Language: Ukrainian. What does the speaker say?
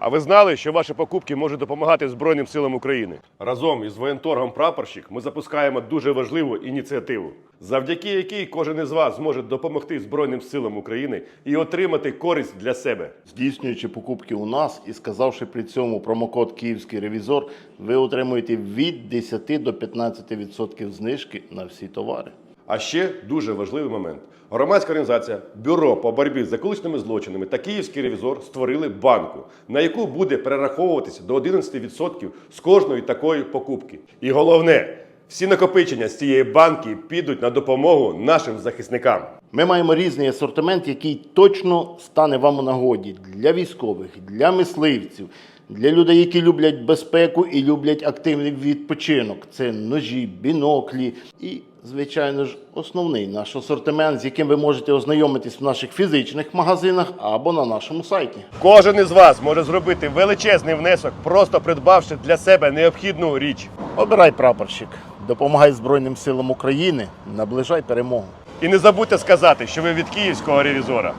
А ви знали, що ваші покупки можуть допомагати Збройним силам України? Разом із воєнторгом Прапорщик ми запускаємо дуже важливу ініціативу, завдяки якій кожен із вас зможе допомогти Збройним силам України і отримати користь для себе. Здійснюючи покупки у нас і сказавши при цьому промокод Київський ревізор, ви отримуєте від 10 до 15% знижки на всі товари. А ще дуже важливий момент. Громадська організація Бюро по боротьбі з екологічними злочинами та Київський ревізор створили банку, на яку буде перераховуватися до 11% з кожної такої покупки. І головне, всі накопичення з цієї банки підуть на допомогу нашим захисникам. Ми маємо різний асортимент, який точно стане вам у нагоді для військових, для мисливців, для людей, які люблять безпеку і люблять активний відпочинок. Це ножі, біноклі і, звичайно ж, основний наш асортимент, з яким ви можете ознайомитись в наших фізичних магазинах або на нашому сайті. Кожен із вас може зробити величезний внесок, просто придбавши для себе необхідну річ. Обирай прапорщик, допомагай Збройним силам України, наближай перемогу. І не забудьте сказати, що ви від київського ревізора.